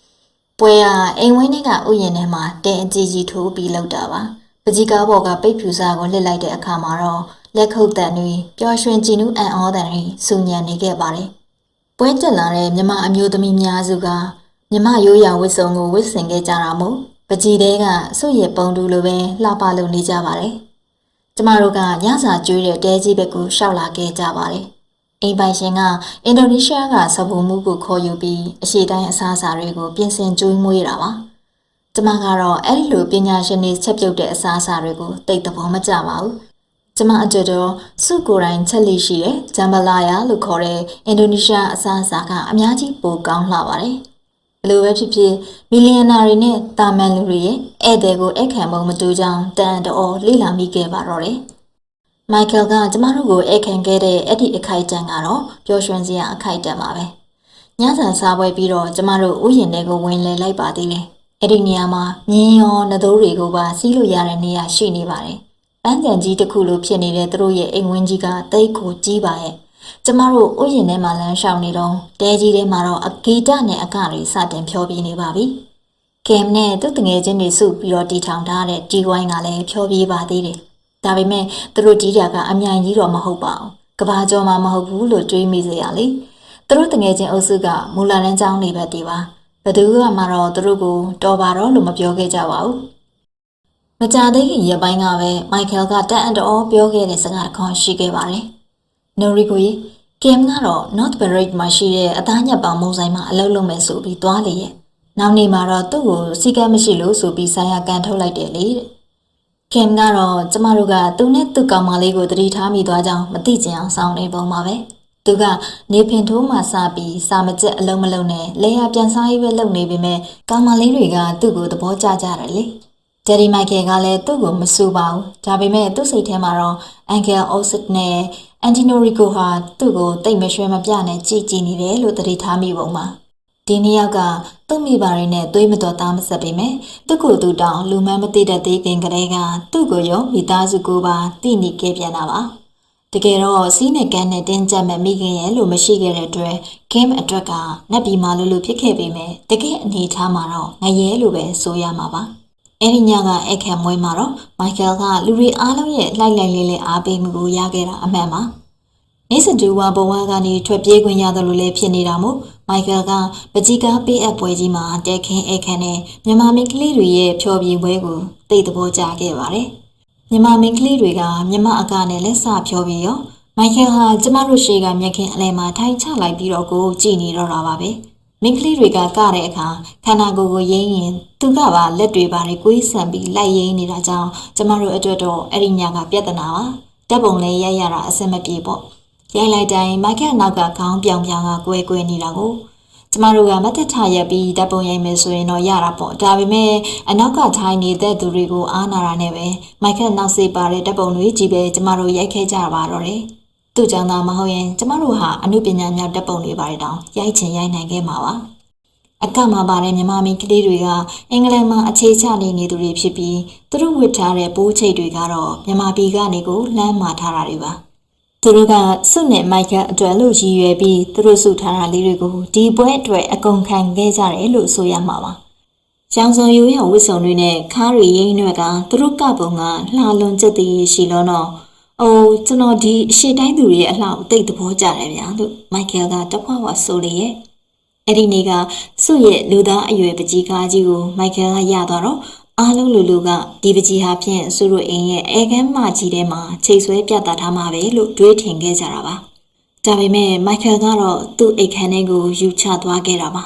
။ပွဲကအိမ်ဝင်းတွေကဥယျာဉ်ထဲမှာတင်အကြီးကြီးထိုးပြီးလောက်တာပါ။ပကြီးကားပေါ်ကပိတ်ဖြူစာကိုလှစ်လိုက်တဲ့အခါမှာတော့လက်ခုပ်တန်တွေပျော်ရွှင်ကြည်နူးအံ့ဩတန်တွေစူညံနေခဲ့ပါတယ်။ပွဲတက်လာတဲ့မြမအမျိုးသမီးများစုကမြမရိုးရာဝတ်စုံကိုဝတ်ဆင်ခဲ့ကြတာမို့ပကြီးတဲကစုရဲ့ပုံတူလိုပဲလှပလို့နေကြပါတယ်။ ကျမတို့ကညစာကျွေးတဲ့တဲကြီးဘက်ကိုရှောက်လာခဲ့ကြပါတယ်။အိမ်ပိုင်ရှင်ကအင်ဒိုနီးရှားကစပူမှုကိုခေါ်ယူပြီးအရှိတိုင်းအစားအစာတွေကိုပြင်ဆင်ကျွေးမွေးတာပါ။ကျမကတော့အဲ့ဒီလိုပညာရှင်တွေချက်ပြုတ်တဲ့အစားအစာတွေကိုတိတ်သဘောမကျပါဘူး။ကျမအကြတော့စုကိုယ်တိုင်ချက်လိရှိတဲ့ဂျမ်ဘလာယာလို့ခေါ်တဲ့အင်ဒိုနီးရှားအစားအစာကအများကြီးပိုကောင်းလှပါတယ်။ဘယ် လိုပဲဖြစ်ဖြစ်မီလီယံနာတွေနဲ့တာမန်လူတွေရဲ့ဧည့်သည်ကိုအခမ်းပုံမတူကြောင်းတန်တော်လေ့လာမိခဲ့ပါတော့တယ်။မိုက်ကယ်ကကျမတို့ကိုအခမ်းခဲ့တဲ့အဲ့ဒီအခိုက်အတန့်ကတော့ပျော်ရွှင်စရာအခိုက်အတန့်ပါပဲ။ညစာစားပွဲပြီးတော့ကျမတို့ဥယျာဉ်တွေကိုဝင်လည်လိုက်ပါသေးတယ်။အဲ့ဒီနေရာမှာမြင်းရောနသိုးတွေကိုပါစီးလို့ရတဲ့နေရာရှိနေပါတယ်။ပန်းကြံကြီးတစ်ခုလိုဖြစ်နေတဲ့သူတို့ရဲ့အိမ်ဝင်းကြီးကတိတ်ကိုကြီးပါရဲ့။ ကျမတို့ဥယျာဉ်ထဲမှာလမ်းလျှောက်နေတော့တဲကြီးထဲမှာတော့အဂီတနဲ့အကတွေစတင်ဖြောပြနေပါပြီ။ကင်နဲ့သူ့တငယ်ချင်းတွေစုပြီးတော့တီထောင်ထားတဲ့ကြီးဝိုင်းကလည်းဖြောပြပါသေးတယ်။ဒါပေမဲ့သူတို့ကြီးတာကအမြိုင်ကြီးတော့မဟုတ်ပါဘူး။ကဘာကျော်မှမဟုတ်ဘူးလို့တွေးမိစေရလေ။သူတို့တငယ်ချင်းအုပ်စုကမူလာတန်းကျောင်းနေပဲတည်ပါ။ဘသူကမှတော့သူတို့ကိုတော်ပါတော့လို့မပြောခဲ့ကြပါဘူး။မကြသေးခင်ရက်ပိုင်းကပဲမိုက်ကယ်ကတန်အံ့တော်ပြောခဲ့တဲ့စကားတစ်ခွန်းရှိခဲ့ပါတယ်။ Nori ကိုကြီးကင်ကတော့ North Parade မှာရှိတဲ့အသားညက်ပေါင်မုံဆိုင်မှာအလုပ်လုပ်မယ်ဆိုပြီးသွားလေရဲ့။နောက်နေ့မှာတော့သူ့ကိုစီကံမရှိလို့ဆိုပြီးဆိုင်ရကန်ထုတ်လိုက်တယ်လေတဲ့။ကင်ကတော့ကျမတို့ကသူနဲ့သူ့ကောင်မလေးကိုတတိထားမိသွားကြောင်းမသိကြအောင်စောင့်နေပုံပါပဲသူကနေဖင်ထိုးမှစပြီးစာမကျက်အလုံးမလုံးနဲ့လေယာပြန်စားရေးပဲလုပ်နေပေမဲ့ကောင်မလေးတွေကသူ့ကိုသဘောကျကြတယ်လေဂျယ်ရီမိုက်ကယ်ကလည်းသူ့ကိုမစူပါဘူးဒါပေမဲ့သူ့စိတ်ထဲမှာတော့အန်ကယ်အော့စစ်နဲ့ အန်တီနိုရီကိုဟာသူ့ကိုတိတ်မရွှဲမပြနဲ့ကြည်ကြည်နေတယ်လို့သတိထားမိပုံပါဒီနှစ်ယောက်ကသူ့မိဘရင်းနဲ့သွေးမတော်သားမဆက်ပေမဲ့သူ့ကိုယ်သူတောင်လူမန်းမသိတဲ့သေးခင်ကလေးကသူ့ကိုရောမိသားစုကိုပါတိနေခဲ့ပြန်တာပါတကယ်တော့စီးနဲ့ကန်းနဲ့တင်းကြပ်မဲ့မိခင်ရဲ့လို့မရှိခဲ့တဲ့အတွက်ဂိမ်းအတွက်ကနက်ပြီးမှလို့လို့ဖြစ်ခဲ့ပေမဲ့တကယ်အနေထားမှာတော့ငရဲလို့ပဲဆိုရမှာပါ အဲ့ဒီညကအခက်မွေးမှာတော့မိုက်ကယ်ကလူတွေအားလုံးရဲ့လိုက်လိုက်လေးလေးအားပေးမှုကိုရခဲ့တာအမှန်ပါနေစတူဝါဘဝကနေထွက်ပြေးခွင့်ရတယ်လို့လည်းဖြစ်နေတာမို့မိုက်ကယ်ကပကြီးကားပေးအပ်ပွဲကြီးမှာတက်ခင်းအခန်းနဲ့မြန်မာမင်းကလေးတွေရဲ့ဖျော်ဖြေပွဲကိုသိသဘောကျခဲ့ပါတယ်။မြန်မာမင်းကလေးတွေကမြမအကနဲ့လက်စဖျော်ပြီးရောမိုက်ကယ်ဟာကျမတို့ရှေ့ကမျက်ခင်းအလဲမှာထိုင်ချလိုက်ပြီးတော့ကိုကြည်နေတော့တာပါပဲ။ မင်းကလေးတွေကကတဲ့အခါခန္ဓာကိုယ်ကိုရင်းရင်သူကပါလက်တွေပါတွေကွေးဆန်ပြီးလိုက်ရင်းနေတာကြောင့်ကျမတို့အတွက်တော့အဲ့ဒီညကပြဿနာပါ။တပ်ပုံလေးရိုက်ရတာအဆင်မပြေပေါ့။ရိုက်လိုက်တိုင်းမိုက်ကယ်နောက်ကခေါင်းပြောင်ပြောင်ကကွဲကွဲနေတာကိုကျမတို့ကမတ်တက်ထရက်ပြီးဓာတ်ပုံရိုက်မယ်ဆိုရင်တော့ရတာပေါ့ဒါပေမဲ့အနောက်ကထိုင်နေတဲ့သူတွေကိုအားနာတာနဲ့ပဲမိုက်ကနောက်စေးပါတဲ့ဓာတ်ပုံတွေကြီးပဲကျမတို့ရိုက်ခဲ့ကြပါတော့တယ် သူ့ကြောင့်သာမဟုတ်ရင်ကျမတို့ဟာအမှုပညာမြောက်ဓာတ်ပုံတွေပါတယ်တောင်ရိုက်ချင်ရိုက်နိုင်ခဲ့မှာပါအကမှာပါတဲ့မြန်မာမင်းကလေးတွေကအင်္ဂလန်မှာအခြေချနေနေသူတွေဖြစ်ပြီးသူတို့ဝတ်ထားတဲ့ပိုးချိတ်တွေကတော့မြန်မာပြည်ကနေကိုလမ်းမာထားတာတွေပါသူတို့ကစွနဲ့မိုက်ကအတွက်လို့ရည်ရွယ်ပြီးသူတို့စုထားတာလေးတွေကိုဒီပွဲအတွက်အကုန်ခံခဲ့ကြတယ်လို့ဆိုရမှာပါ။ရောင်စုံရိုးရဝစ်စုံတွေနဲ့ခါးရီရင်းတွေကသူတို့ကပုံကလှလွန်ချက်တည်းရှိလို့တော့ အိုးကျွန်တော်ဒီအရှိတိုင်းသူတွေရဲ့အလှကိုတိတ်သဘောကျတယ်ဗျာလို့မိုက်ကယ်ကတခွားခွာဆိုလေရဲ့အဲ့ဒီနေ့ကစွရဲ့လူသားအရွယ်ပကြီးကားကြီးကိုမိုက်ကယ်ကရသွားတော့အားလုံးလူလူကဒီပကြီးဟာဖြင့်စုတို့အိမ်ရဲ့အဲကန်းမကြီးထဲမှာချိတ်ဆွဲပြသထားမှာပဲလို့တွေးထင်ခဲ့ကြတာပါဒါပေမဲ့မိုက်ကယ်ကတော့သူ့အိတ်ခမ်းထဲကိုယူချသွားခဲ့တာပါ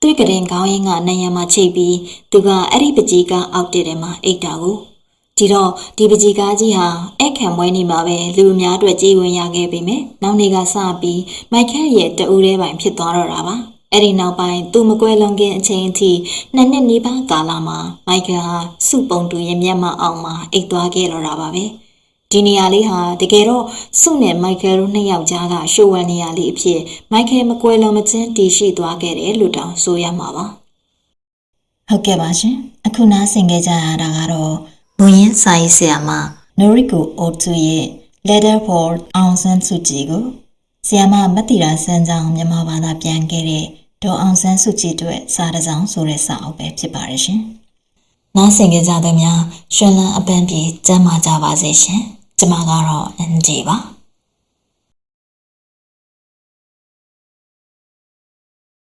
သူ့ကရင်ခေါင်းရင်းကနံရံမှာချိတ်ပြီးသူကအဲ့ဒီပကြီးကအောက်တက်ထဲမှာအိတ်တာကို ဒီတော့ဒီပကြီးကားကြီးဟာအခန့်မွဲနေမှာပဲလူအများအတွက်ကြည်ဝင်ရခဲ့ပေမဲ့နောက်နေ့ကစပြီးမိုက်ကယ်ရဲ့တအူးထဲပိုင်ဖြစ်သွားတော့တာပါအဲ့ဒီနောက်ပိုင်းသူမကွဲလွန်ခင်အချိန်အထိနှစ်နှစ်နီးပါးကာလမှာမိုက်ကယ်ဟာစုပုံတူရင်မျက်မှောက်အောင်မှာအိတ်သွားခဲ့တော့တာပါပဲဒီနေရာလေးဟာတကယ်တော့စုနဲ့မိုက်ကယ်တို့နှစ်ယောက်ကြားကရှိုးဝမ်းနေရာလေးအဖြစ်မိုက်ကယ်မကွဲလွန်မချင်းတည်ရှိသွားခဲ့တယ်လို့တောင်ဆိုရမှာပါဟုတ်ကဲ့ပါရှင်အခုနားဆင်ခဲ့ကြရတာကတော့ ဘုရင်စာရေးဆရာမနိုရီကိုအိုတူရဲ့ Letter for အောင်ဆန်းစုကြည်ကိုဆီယမမတ်တီရာစန်းချောင်းမြန်မာဘာသာပြန်ခဲ့တဲ့ဒေါ်အောင်ဆန်းစုကြည်တို့စာတစောင်းဆိုတဲ့စာအုပ်ပဲဖြစ်ပါတယ်ရှင်။နားဆင်ကြကြတဲ့များရှင်လန်းအပန်းပြေကျမ်းမာကြပါစေရှင်။ကျမကတော့အန်ဂျီပါ။